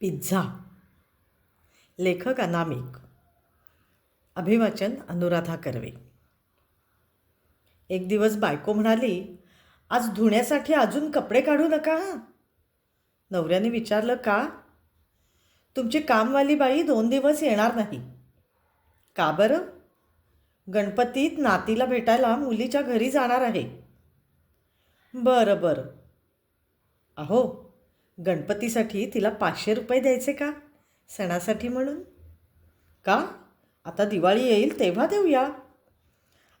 Pizza. लेखक अनामिक. अभिवाचन अनुराधा कर्वे. एक दिवस बायको म्हणाली आज धुण्यासाठी अजून कपडे काढू नका नवऱ्याने विचारलं का? तुमची कामवाली बाई दोन दिवस येणार नाही. का बरं? गणपतीत नातीला भेटायला मुलीच्या घरी जाणार आहे. बरं बरं. अहो गणपतीसाठी तिला पाचशे रुपये द्यायचे का? सणासाठी म्हणून? का? आता दिवाळी येईल तेव्हा देऊया.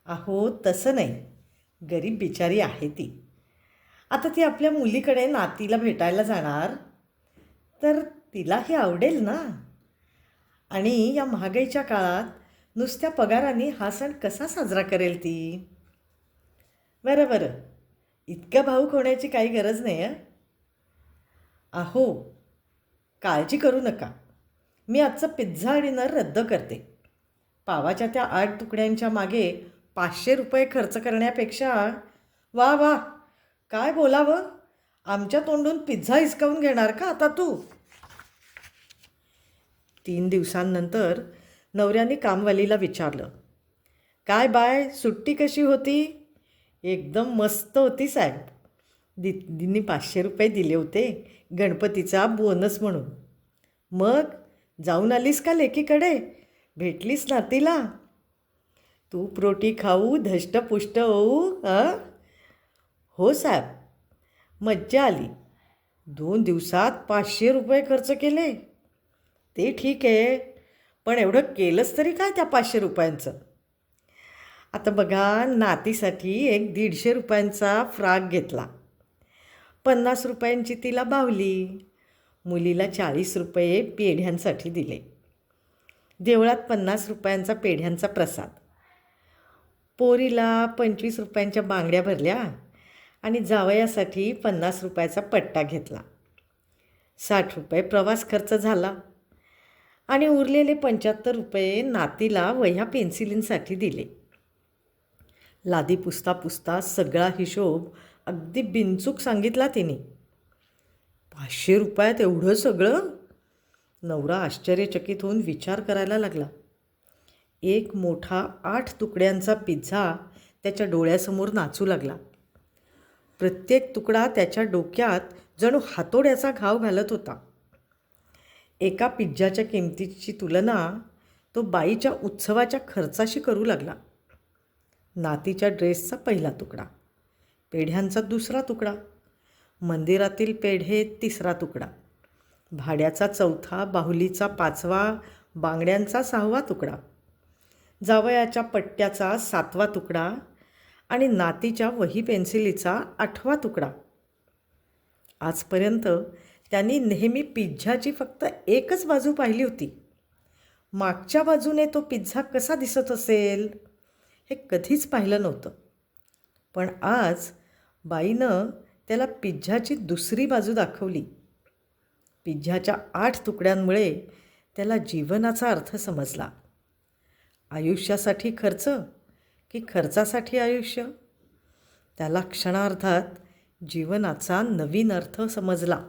अहो तसं नाही. गरीब बिचारी आहे ती. आता ती आपल्या मुलीकडे नातीला भेटायला जाणार. तर तिलाही आवडेल ना? आणि या महागाईच्या काळात नुसत्या पगाराने हा सण कसा साजरा करेल ती? बरं बरं. इतकं भाऊक होण्याची काही गरज नाही आहे अहो काळजी करू नका. मी आजचं पिझ्झा डिनर रद्द करते. पावाच्या त्या आठ तुकड्यांच्या मागे पाचशे रुपये खर्च करण्यापेक्षा वा वा काय बोलावं? आमच्या तोंडून पिझ्झा हिसकावून घेणार का आता तू? तीन दिवसांनंतर नवऱ्याने कामवालीला विचारलं. काय बाय सुट्टी कशी होती? एकदम मस्त होती साहेब. दि दिनी पाचशे रुपये दिले होते गणपतीचा बोनस म्हणून. मग जाऊन आलीस का लेकीकडे? भेटलीस नातीला? तू प्रोटी खाऊ धष्टपुष्ट होऊ अ? हो साहेब. मज्जा आली. दोन दिवसात पाचशे रुपये खर्च केले. ते ठीक आहे पण एवढं केलंच तरी काय त्या पाचशे रुपयांचं? आता बघा नातीसाठी एक दीडशे रुपयांचा फ्राक घेतला. पन्नास रुपयांची तिला बावली. मुलीला चाळीस रुपये पेढ्यांसाठी दिले. देवळात पन्नास रुपयांचा पेढ्यांचा प्रसाद. पोरीला पंचवीस रुपयांच्या बांगड्या भरल्या आणि जावयासाठी पन्नास रुपयाचा पट्टा घेतला. साठ रुपये प्रवास खर्च झाला आणि उरलेले पंच्याहत्तर रुपये नातीला वह्या पेन्सिलींसाठी दिले. लादी पुसता पुसता सगळा हिशोब अगदी बिनचूक सांगितला तिने. पाचशे रुपयात एवढं सगळं? नवरा आश्चर्यचकित होऊन विचार करायला लागला. एक मोठा आठ तुकड्यांचा पिझ्झा त्याच्या डोळ्यासमोर नाचू लागला. प्रत्येक तुकडा त्याच्या डोक्यात जणू हातोड्याचा घाव घालत होता. एका पिझ्झाच्या किमतीची तुलना तो बाईच्या उत्सवाच्या खर्चाशी करू लागला. नातीच्या ड्रेसचा पहिला तुकडा. पेढ्यांचा दुसरा तुकडा. मंदिरातील पेढे तिसरा तुकडा. भाड्याचा चौथा बाहुलीचा पाचवा बांगड्यांचा सहावा तुकडा. जावयाच्या पट्ट्याचा सातवा तुकडा आणि नातीच्या वही पेन्सिलीचा आठवा तुकडा. आजपर्यंत त्यांनी नेहमी पिझ्झाची फक्त एकच बाजू पाहिली होती. मागच्या बाजूने तो पिझ्झा कसा दिसत असेल हे कधीच पाहिलं नव्हतं. पण आज बाईनं त्याला पिझ्झाची दुसरी बाजू दाखवली. पिझ्झाच्या आठ तुकड्यांमुळे त्याला जीवनाचा अर्थ समजला. आयुष्यासाठी खर्च की खर्चासाठी आयुष्य? त्याला क्षणार्धात जीवनाचा नवीन अर्थ समजला.